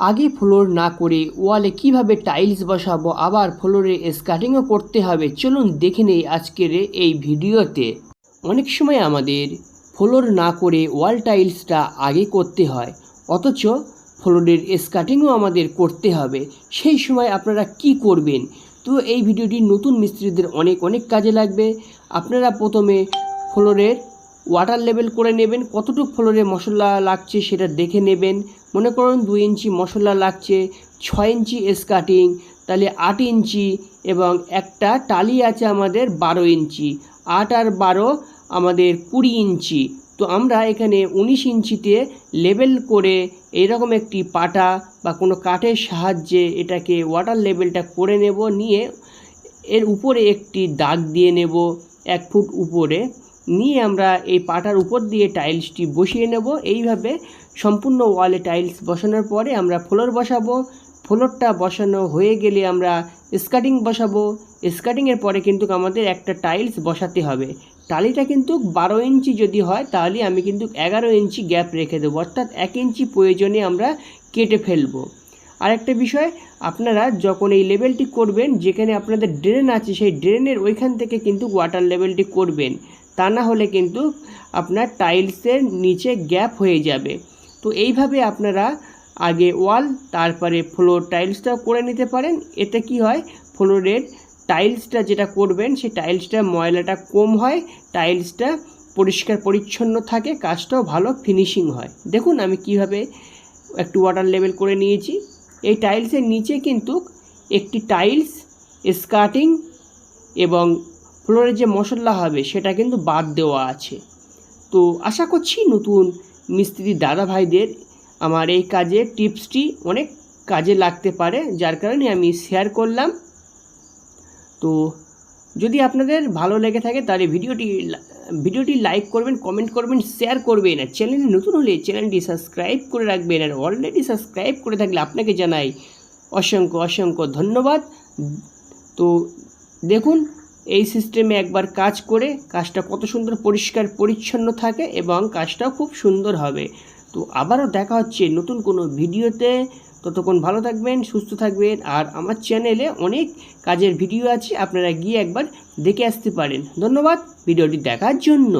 আগে ফ্লোর না করে ওয়ালে কীভাবে টাইলস বসাবো, আবার ফ্লোরে স্কাটিংও করতে হবে, চলুন দেখে নেই আজকের এই ভিডিওতে। অনেক সময় আমাদের ফ্লোর না করে ওয়াল টাইলসটা আগে করতে হয়, অথচ ফ্লোরের স্কাটিংও আমাদের করতে হবে। সেই সময় আপনারা কি করবেন? তো এই ভিডিওটি নতুন মিস্ত্রিদের অনেক অনেক কাজে লাগবে। আপনারা প্রথমে ফ্লোরের ওয়াটার লেভেল করে নেবেন, কতটুকু ফ্লোরে মশলা লাগছে সেটা দেখে নেবেন। মনে করুন দুই ইঞ্চি মশলা লাগছে, ছয় ইঞ্চি স্কাটিং তাহলে আট ইঞ্চি এবং একটা টালি আছে আমাদের বারো ইঞ্চি, আট আর বারো আমাদের কুড়ি ইঞ্চি। তো আমরা এখানে উনিশ ইঞ্চিতে লেবেল করে এরকম একটি পাটা বা কোনো কাঠের সাহায্যে এটাকে ওয়াটার লেভেলটা করে নেব, নিয়ে এর উপরে একটি দাগ দিয়ে নেব, এক ফুট উপরে। নিয়ে আমরা এই পাটার উপর দিয়ে টাইলসটি বসিয়ে নেব। এইভাবে সম্পূর্ণ ওয়ালে টাইলস বসানোর পরে আমরা ফ্লোর বসাবো। ফ্লোরটা বসানো হয়ে গেলে আমরা স্কাটিং বসাবো। স্কাটিংয়ের পরে কিন্তু আমাদের একটা টাইলস বসাতে হবে। টালিটা কিন্তু বারো ইঞ্চি যদি হয় তাহলে আমি কিন্তু এগারো ইঞ্চি গ্যাপ রেখে দেবো। অর্থাৎ এক ইঞ্চি প্রয়োজনে আমরা কেটে ফেলব। আরেকটা বিষয়, আপনারা যখন এই লেভেলটি করবেন, যেখানে আপনাদের ড্রেন আছে, সেই ড্রেনের ওইখান থেকে কিন্তু ওয়াটার লেভেলটি করবেন। তা না হলে কিন্তু আপনার টাইলসের নিচে গ্যাপ হয়ে যাবে। তো এইভাবে আপনারা আগে ওয়াল, তারপরে ফ্লোর টাইলসটাও করে নিতে পারেন। এতে কি হয়? ফ্লোরের টাইলসটা যেটা করবেন, সেই টাইলসটা ময়লাটা কম হয়, টাইলসটা পরিষ্কার পরিচ্ছন্ন থাকে, কাজটাও ভালো, ফিনিশিং হয়। দেখুন আমি কীভাবে একটু ওয়াটার লেভেল করে নিয়েছি। এই টাইলসের নিচে কিন্তু একটি টাইলস স্কার্টিং এবং ফ্লোরে যে মশলা হবে সেটা কিন্তু বাদ দেওয়া আছে। তো আশা করছি নতুন মিস্ত্রি দাদা ভাইদের আমার এই কাজে টিপসটি অনেক কাজে লাগতে পারে, যার কারণে আমি শেয়ার করলাম। তো যদি আপনাদের ভালো লেগে থাকে তাহলে ভিডিওটি ভিডিওটি লাইক করবেন কমেন্ট করবেন শেয়ার করবেন। আর চ্যানেলে নতুন হলে চ্যানেলটি সাবস্ক্রাইব করে রাখবেন। আর অলরেডি সাবস্ক্রাইব করে থাকলে আপনাকে জানাই অসংখ্য অসংখ্য ধন্যবাদ। তো দেখুন এই সিস্টেমে একবার কাজ করে কাজটা কত সুন্দর পরিষ্কার, পরিচ্ছন্ন থাকে এবং কাজটাও খুব সুন্দর হবে। তো আবারও দেখা হচ্ছে নতুন কোনো ভিডিওতে। ততক্ষণ ভালো থাকবেন, সুস্থ থাকবেন আর আমার চ্যানেলে অনেক কাজের ভিডিও আছে, আপনারা গিয়ে একবার দেখে আসতে পারেন। ধন্যবাদ, ভিডিওটি দেখার জন্য।